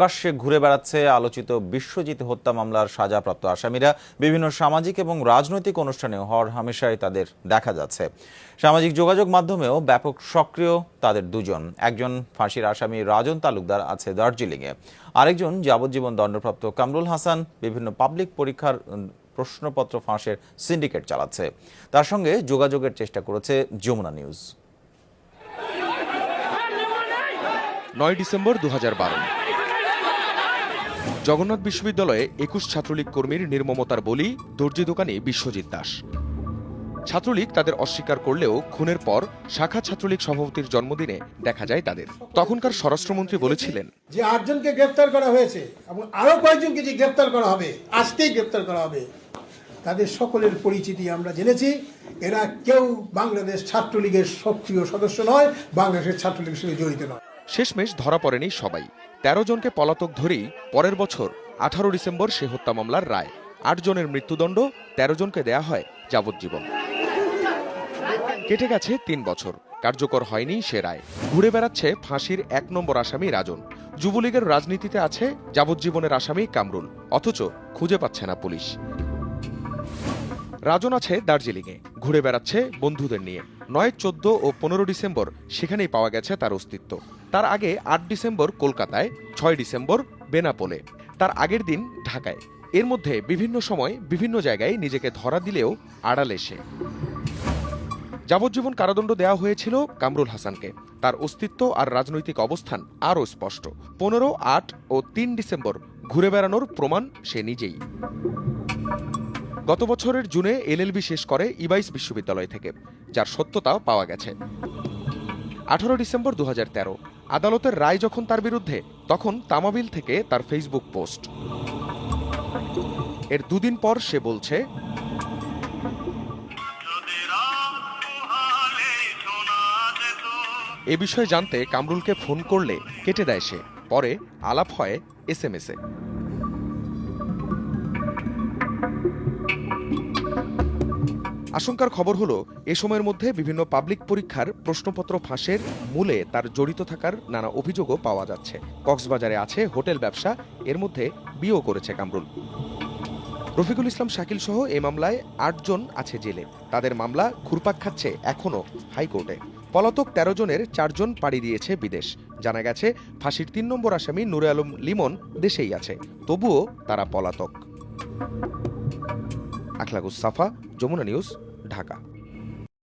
প্রকাশ্যে ঘুরে বেড়াচ্ছে আলোচিত বিশ্বজিৎ হত্যা মামলার সাজাপ্রাপ্ত আসামিরা। বিভিন্ন সামাজিক এবং রাজনৈতিক অনুষ্ঠানে হর হামেশাই তাদের দেখা যাচ্ছে। সামাজিক যোগাযোগ মাধ্যমেও ব্যাপক সক্রিয় তাদের দুজন। একজন ফাঁসির আসামি রাজন তালুকদার আছে দার্জিলিংয়ে। আরেকজন যাবজ্জীবন দণ্ডপ্রাপ্ত কামরুল হাসান বিভিন্ন পাবলিক পরীক্ষার প্রশ্নপত্র ফাঁসের সিন্ডিকেট চালাচ্ছে। তার সঙ্গে যোগাযোগের চেষ্টা করেছে যমুনা নিউজ। নয় ডিসেম্বর দু হাজার বারো। জগন্নাথ বিশ্ববিদ্যালয়ে একুশ ছাত্রলীগ কর্মীর নির্মমতার বলি দর্জি দোকানি বিশ্বজিৎ দাস। ছাত্রলীগ তাদের অস্বীকার করলেও খুনের পর শাখা ছাত্রলীগ সভাপতির জন্মদিনে দেখা যায় তাদের। তখনকার স্বরাষ্ট্রমন্ত্রী বলেছিলেন যে আটজনকে গ্রেপ্তার করা হয়েছে এবং আরও কয়েকজনকে যে গ্রেপ্তার করা হবে আজকেই গ্রেপ্তার করা হবে তাদের সকলের পরিচিতি আমরা জেনেছি। এরা কেউ বাংলাদেশ ছাত্রলীগের সক্রিয় সদস্য নয় বাংলাদেশের ছাত্রলীগের সঙ্গে জড়িত নয়। শেষমেশ ধরা পড়েনি সবাই। তেরো জনকে পলাতক ধরেই পরের বছর আঠারো ডিসেম্বর সে হত্যা মামলার রায়। আট জনের মৃত্যুদণ্ড, তেরো জনকে দেয়া হয় যাবজ্জীবন। কেটে গেছে তিন বছর। কার্যকর হয়নি সে রায়। ঘুরে বেড়াচ্ছে ফাঁসির এক নম্বর আসামি রাজন। যুবলীগের রাজনীতিতে আছে যাবজ্জীবনের আসামি কামরুল, অথচ খুঁজে পাচ্ছে না পুলিশ। রাজন আছে দার্জিলিংয়ে। ঘুরে বেড়াচ্ছে বন্ধুদের নিয়ে। নয়, চোদ্দ ও পনেরো ডিসেম্বর সেখানেই পাওয়া গেছে তার অস্তিত্ব। তার আগে আট ডিসেম্বর কলকাতায়, ছয় ডিসেম্বর বেনাপোলে, তার আগের দিন ঢাকায়। এর মধ্যে বিভিন্ন সময় বিভিন্ন জায়গায় নিজেকে ধরা দিলেও আড়ালে সে। যাবজ্জীবন কারাদণ্ড দেওয়া হয়েছিল কামরুল হাসানকে। তার অস্তিত্ব আর রাজনৈতিক অবস্থান আরও স্পষ্ট। পনেরো, আট ও তিন ডিসেম্বর ঘুরে বেড়ানোর প্রমাণ সে নিজেই। গত বছরের জুনে এলএলবি শেষ করে ইবাইস বিশ্ববিদ্যালয় থেকে। যার সত্যতা পাওয়া গেছে। আঠারো ডিসেম্বর দু হাজার তেরো আদালতের রায় যখন তার বিরুদ্ধে তখন তামাবিল থেকে তার ফেসবুক পোস্ট। এর দুদিন পর সে বলছে এ বিষয়ে জানতে কামরুলকে ফোন করলে কেটে দেয় সে। পরে আলাপ হয় এস এম এসে আশঙ্কার খবর হলো, এ সময়ের মধ্যে বিভিন্ন পাবলিক পরীক্ষার প্রশ্নপত্র ফাঁসের মূলে তার জড়িত থাকার নানা অভিযোগও পাওয়া যাচ্ছে। কক্সবাজারে আছে হোটেল ব্যবসা, এর মধ্যে বিয়েও করেছে কামরুল। রফিকুল ইসলাম, শাকিল সহ এই মামলায় আটজন আছে জেলে। তাদের মামলা ঘুরপাক খাচ্ছে এখনও হাইকোর্টে। পলাতক তেরো জনের চারজন পাড়ি দিয়েছে বিদেশ। জানা গেছে, ফাঁসির তিন নম্বর আসামি নুরে আলম লিমন দেশেই আছে। তবুও তারা পলাতক। আখলাকুস সাফা যমুনা নিউজ ঢাকা।